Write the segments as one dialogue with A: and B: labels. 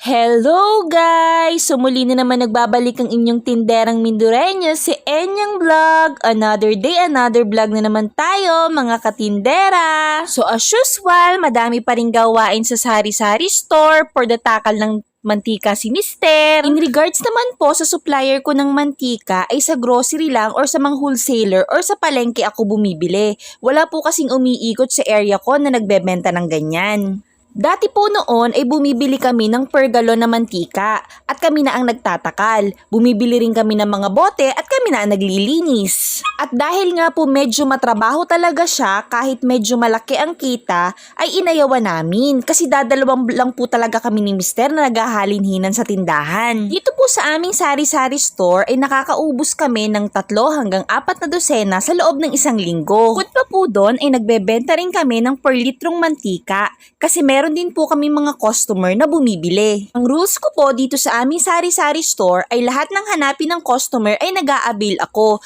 A: Hello guys! So muli na naman nagbabalik ang inyong tinderang Mindureño, si Enyang Vlog. Another day, another vlog na naman tayo, mga katindera. So as usual, madami pa rin gawain sa sari-sari store for the takal ng mantika si Mister. In regards naman po sa supplier ko ng mantika ay sa grocery lang or sa mga wholesaler or sa palengke ako bumibili. Wala po kasing umiikot sa area ko na nagbebenta ng ganyan. Dati po noon ay bumibili kami ng per galon na mantika at kami na ang nagtatakal. Bumibili rin kami ng mga bote at kami na ang naglilinis. At dahil nga po medyo matrabaho talaga siya kahit medyo malaki ang kita ay inayawan namin kasi dadalawang lang po talaga kami ni Mister na naghahalinhinan sa tindahan. Dito po sa aming sari-sari store ay nakakaubos kami ng tatlo hanggang apat na dosena sa loob ng isang linggo. Bukod pa po doon ay nagbebenta rin kami ng per litrong mantika kasi meron din po kami mga customer na bumibili. Ang rules ko po dito sa aming sari-sari store ay lahat ng hanapin ng customer ay nag-a-avail ako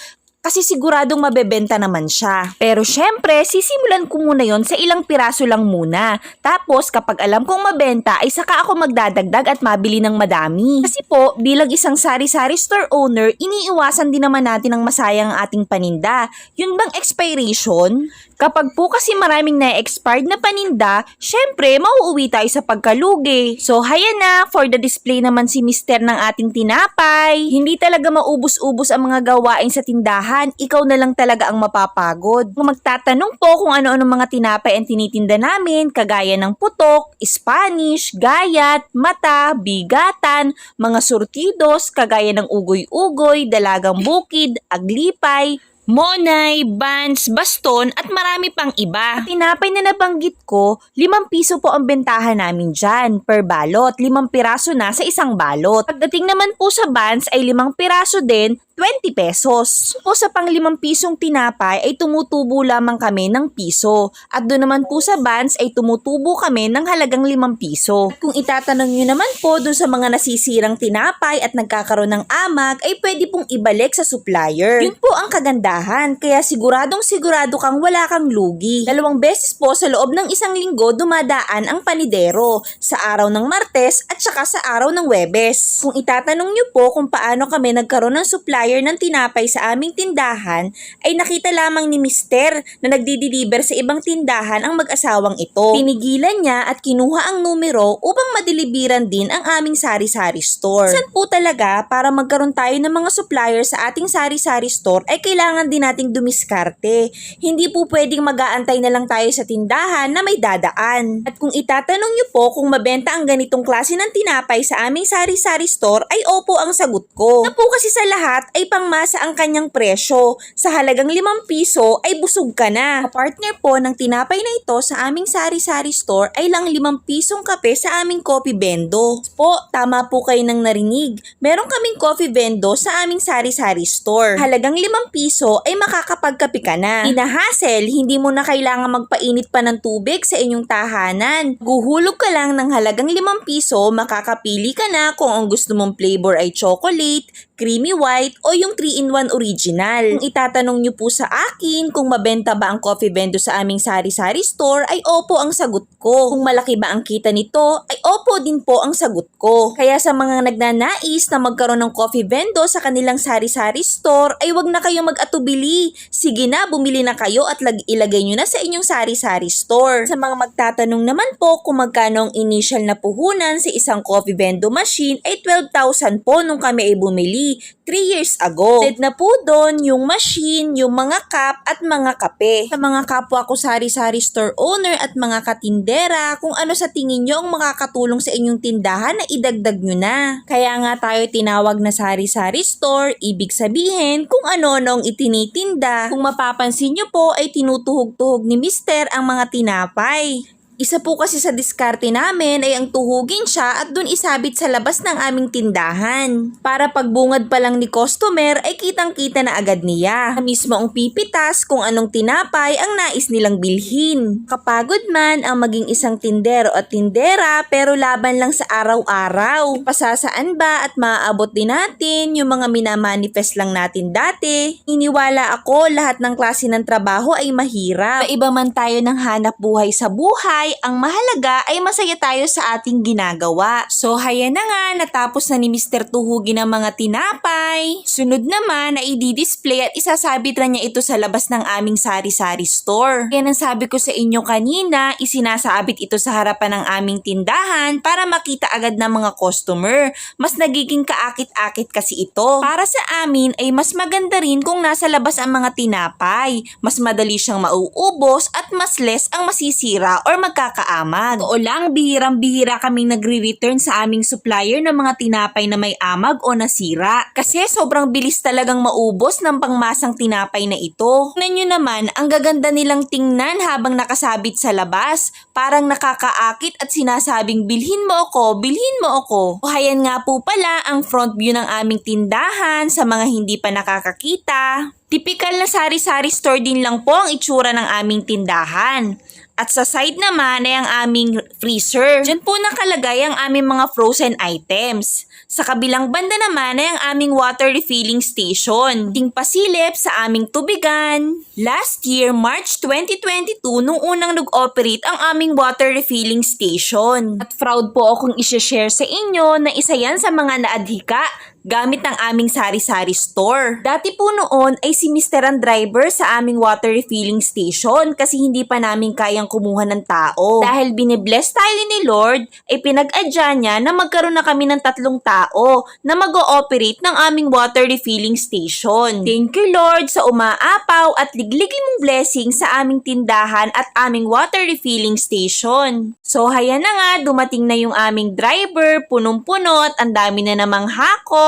A: kasi siguradong mabebenta naman siya. Pero syempre, sisimulan ko muna yon sa ilang piraso lang muna. Tapos kapag alam kong mabenta ay saka ako magdadagdag at mabili ng madami. Kasi po, bilang isang sari-sari store owner, iniiwasan din naman natin ang masayang ang ating paninda. Yun bang expiration? Kapag po kasi maraming na-expired na paninda, syempre mauuwi tayo sa pagkalugi. So haya na, for the display naman si mister ng ating tinapay. Hindi talaga maubos-ubos ang mga gawain sa tindahan, ikaw na lang talaga ang mapapagod. Kung magtatanong po kung ano-ano mga tinapay ang tinitinda namin, kagaya ng putok, Spanish, gayat, mata, bigatan, mga surtidos, kagaya ng ugoy-ugoy, dalagang bukid, aglipay, Monay, Bans, Baston at marami pang iba. Tinapay na nabanggit ko, 5 piso po ang bentahan namin dyan per balot. 5 piraso na sa isang balot. Pagdating naman po sa Bans ay 5 piraso din, 20 pesos. Po sa pang 5 pisong tinapay ay tumutubo lamang kami ng piso. At doon naman po sa Bans ay tumutubo kami ng halagang 5 piso. At kung itatanong nyo naman po doon sa mga nasisirang tinapay at nagkakaroon ng amag ay pwede pong ibalik sa supplier. Yun po ang kagandahan. Kaya siguradong sigurado kang wala kang lugi. Dalawang beses po sa loob ng isang linggo dumadaan ang panidero sa araw ng Martes at saka sa araw ng Webes. Kung itatanong nyo po kung paano kami nagkaroon ng supplier ng tinapay sa aming tindahan ay nakita lamang ni Mister na nagdi-deliver sa ibang tindahan ang mag-asawang ito. Pinigilan niya at kinuha ang numero upang madeliveran din ang aming sari-sari store. San po talaga para magkaroon tayo ng mga supplier sa ating sari-sari store ay kailangan din nating dumiskarte. Hindi po pwedeng mag-aantay na lang tayo sa tindahan na may dadaan. At kung itatanong niyo po kung mabenta ang ganitong klase ng tinapay sa aming sari-sari store ay opo ang sagot ko. Na po kasi sa lahat ay pangmasa ang kanyang presyo. Sa halagang 5 piso ay busog ka na. Partner po ng tinapay na ito sa aming sari-sari store ay lang 5 pisong kape sa aming coffee bendo. Po, tama po kayo nang narinig. Meron kaming coffee bendo sa aming sari-sari store. Halagang 5 piso ay makakapagkape ka na. Inahasel, hindi mo na kailangan magpainit pa ng tubig sa inyong tahanan. Guhulog ka lang ng halagang 5 piso, makakapili ka na kung ang gusto mong flavor ay chocolate, creamy white o yung 3-in-1 original. Kung itatanong nyo po sa akin kung mabenta ba ang coffee bendo sa aming sari-sari store ay opo ang sagot ko. Kung malaki ba ang kita nito ay opo din po ang sagot ko. Kaya sa mga nagnanais na magkaroon ng coffee bendo sa kanilang sari-sari store ay wag na kayong mag-atubili. Sige na, bumili na kayo at lag- ilagay nyo na sa inyong sari-sari store. Sa mga magtatanong naman po kung magkano ang initial na puhunan sa isang coffee bendo machine ay 12,000 po nung kami ay bumili 3 years ago. Dead na po doon yung machine, yung mga cup at mga kape. Sa mga kapwa ko sari-sari store owner at mga katindera, kung ano sa tingin nyo ang makakatulong sa inyong tindahan na idagdag nyo na. Kaya nga tayo tinawag na sari-sari store, ibig sabihin kung ano-ano ang itinitinda. Kung mapapansin nyo po ay tinutuhog-tuhog ni Mister ang mga tinapay. Isa po kasi sa diskarte namin ay ang tuhugin siya at dun isabit sa labas ng aming tindahan. Para pagbungad pa lang ni customer ay kitang-kita na agad niya. Mismo ang pipitas kung anong tinapay ang nais nilang bilhin. Kapagod man ang maging isang tindero at tindera pero laban lang sa araw-araw. Pasasaan ba at maaabot din natin yung mga minamanifest lang natin dati. Iniwala ako lahat ng klase ng trabaho ay mahirap. Iba man tayo ng hanap buhay sa buhay buhay, ang mahalaga ay masaya tayo sa ating ginagawa. So haya na nga, natapos na ni Mr. Tuhugin ang mga tinapay. Sunod naman na i-display at isasabit na niya ito sa labas ng aming sari-sari store. Yan ang sabi ko sa inyo kanina, isinasabit ito sa harapan ng aming tindahan para makita agad ng mga customer. Mas nagiging kaakit-akit kasi ito. Para sa amin ay mas maganda rin kung nasa labas ang mga tinapay. Mas madali siyang mauubos at mas less ang masisira or magkakaamag. Oo lang, bihirang-bihira kaming nagre-return sa aming supplier ng mga tinapay na may amag o nasira. Kasi sobrang bilis talagang maubos ng pangmasang tinapay na ito. Tingnan naman, ang gaganda nilang tingnan habang nakasabit sa labas. Parang nakakaakit at sinasabing bilhin mo ako, bilhin mo ako. O hayan nga po pala ang front view ng aming tindahan sa mga hindi pa nakakakita. Typical na sari-sari store din lang po ang itsura ng aming tindahan. At sa side naman ay ang aming freezer. Diyan po nakalagay ang aming mga frozen items. Sa kabilang banda naman ay ang aming water refilling station. Ting pasilip sa aming tubigan. Last year, March 2022, nung unang nag-operate ang aming water refilling station. At proud po akong isha-share sa inyo na isa yan sa mga naadhika gamit ng aming sari-sari store. Dati po noon ay si Mr. ang driver sa aming water refilling station kasi hindi pa namin kayang kumuha ng tao. Dahil binibless tayo ni Lord, ay pinag-adya niya na magkaroon na kami ng tatlong tao na mag-ooperate ng aming water refilling station. Thank you Lord sa umaapaw at ligligin mong blessing sa aming tindahan at aming water refilling station. So haya na nga, dumating na yung aming driver, punong-puno at ang dami na namang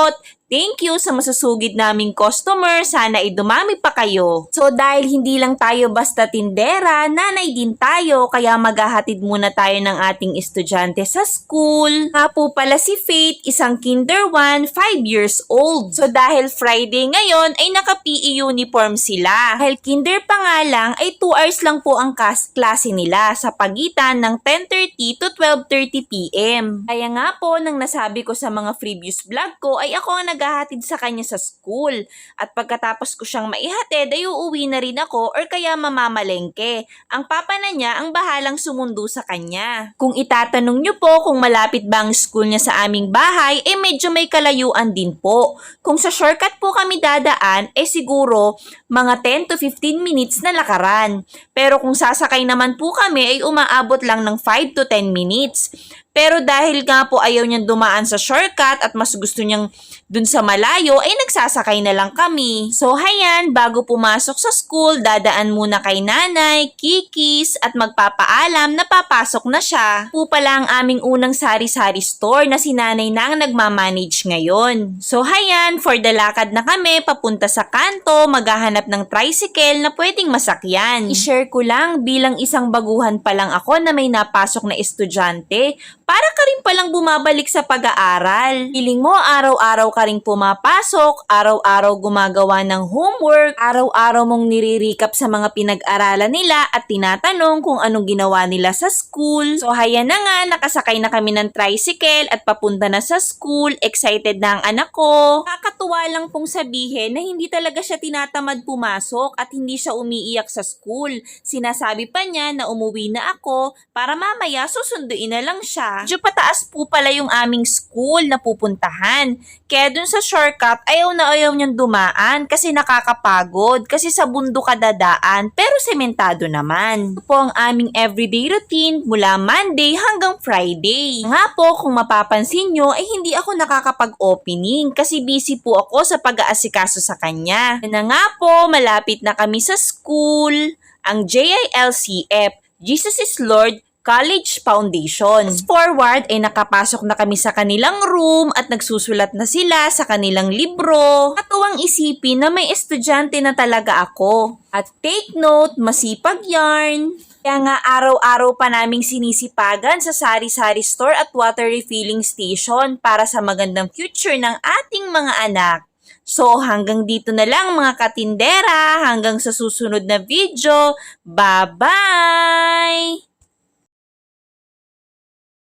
A: Not Thank you sa masusugid naming customer. Sana ay dumami pa kayo. So dahil hindi lang tayo basta tindera, nanay din tayo kaya maghahatid muna tayo ng ating estudyante sa school. Nga po pala si Faith, isang kinder 1, 5 years old. So dahil Friday ngayon ay naka-PE uniform sila. Dahil kinder pa nga lang ay 2 hours lang po ang klase nila sa pagitan ng 10.30 to 12.30 p.m. Kaya nga po nang nasabi ko sa mga previous vlog ko ay ako ang naghahatid sa kanya sa school. At pagkatapos ko siyang maihatid ay uuwi na rin ako or kaya mamamalengke. Ang papa na niya ang bahalang sumundo sa kanya. Kung itatanong niyo po kung malapit ba ang school niya sa aming bahay, eh medyo may kalayuan din po. Kung sa shortcut po kami dadaan, eh siguro mga 10 to 15 minutes na lakaran. Pero kung sasakay naman po kami ay umaabot lang ng 5 to 10 minutes. Pero dahil nga po ayaw niyang dumaan sa shortcut at mas gusto niyang dun sa malayo, ay nagsasakay na lang kami. So hayan, bago pumasok sa school, dadaan muna kay nanay, kikis, at magpapaalam na papasok na siya. Po pala ang aming unang sari-sari store na si nanay na ang nagmamanage ngayon. So hayan, for the lakad na kami, papunta sa kanto, maghahanap ng tricycle na pwedeng masakyan. I-share ko lang bilang isang baguhan pa lang ako na may napasok na estudyante, para ka rin palang bumabalik sa pag-aaral. Piling mo araw-araw ka rin pumapasok, araw-araw gumagawa ng homework, araw-araw mong nire-recap sa mga pinag-aralan nila at tinatanong kung anong ginawa nila sa school. So haya na nga, nakasakay na kami ng tricycle at papunta na sa school, excited na ang anak ko. Kakatuwa lang pong sabihin na hindi talaga siya tinatamad pumasok at hindi siya umiiyak sa school. Sinasabi pa niya na umuwi na ako para mamaya susunduin na lang siya. Medyo pataas po pala yung aming school na pupuntahan. Kaya dun sa shortcut, ayaw na ayaw niyang dumaan kasi nakakapagod. Kasi sa bundok ka dadaan, pero sementado naman. Ito po ang aming everyday routine mula Monday hanggang Friday. Nga po, kung mapapansin nyo, ay hindi ako nakakapag-opening kasi busy po ako sa pag-aasikaso sa kanya. Na nga po, malapit na kami sa school. Ang JILCF, Jesus is Lord, College Foundation. Forward ay nakapasok na kami sa kanilang room at nagsusulat na sila sa kanilang libro. Katuwang isipin na may estudyante na talaga ako. At take note, masipag yarn. Kaya nga araw-araw pa naming sinisipagan sa sari-sari store at water refilling station para sa magandang future ng ating mga anak. So hanggang dito na lang mga katindera, hanggang sa susunod na video. Bye-bye!